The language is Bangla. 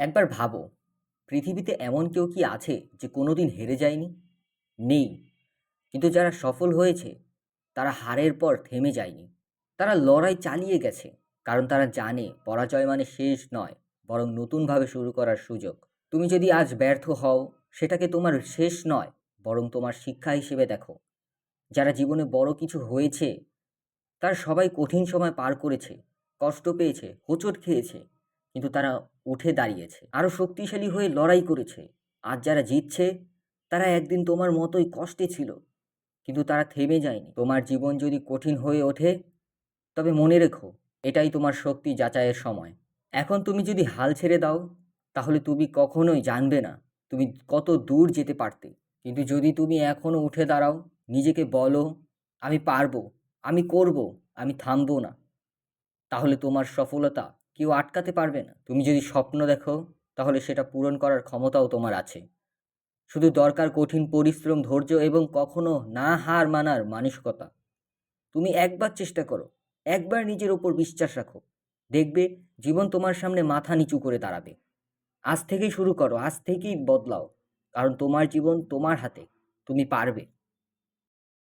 একবার ভাবো, পৃথিবীতে এমন কেউ কি আছে যে কোনো দিন হেরে যায়নি? নেই। কিন্তু যারা সফল হয়েছে, তারা হারের পর থেমে যায়নি। তারা লড়াই চালিয়ে গেছে, কারণ তারা জানে পরাজয় মানে শেষ নয়, বরং নতুনভাবে শুরু করার সুযোগ। তুমি যদি আজ ব্যর্থ হও সেটাকে তোমার শেষ নয়, বরং তোমার শিক্ষা হিসেবে দেখো। যারা জীবনে বড় কিছু হয়েছে, তার সবাই কঠিন সময় পার করেছে, কষ্ট পেয়েছে, হোঁচট খেয়েছে। কিন্তু তারা উঠে দাঁড়িয়েছে। আরও শক্তিশালী হয়ে লড়াই করেছে। আজ যারা জিতছে, তারা একদিন তোমার মতোই কষ্টে ছিল। কিন্তু তারা থেমে যায়নি। তোমার জীবন যদি কঠিন হয়ে ওঠে, তবে মনে রেখো, এটাই তোমার শক্তি যাচাইয়ের সময়। এখন তুমি যদি হাল ছেড়ে দাও, তাহলে তুমি কখনোই জানবে না তুমি কত দূর যেতে পারতে। কিন্তু যদি তুমি এখনও উঠে দাঁড়াও, নিজেকে বলো, আমি পারব, আমি করব, আমি থামবো না, তাহলে তোমার সফলতা কেউ আটকাতে পারবে না। তুমি যদি স্বপ্ন দেখো, তাহলে সেটা পূরণ করার ক্ষমতাও তোমার আছে। শুধু দরকার কঠিন পরিশ্রম, ধৈর্য এবং কখনো না হার মানার মানসিকতা। তুমি একবার চেষ্টা করো, একবার নিজের ওপর বিশ্বাস রাখো। দেখবে জীবন তোমার সামনে মাথা নিচু করে দাঁড়াবে। আজ থেকেই শুরু করো, আজ থেকেই বদলাও। কারণ তোমার জীবন তোমার হাতে, তুমি পারবে।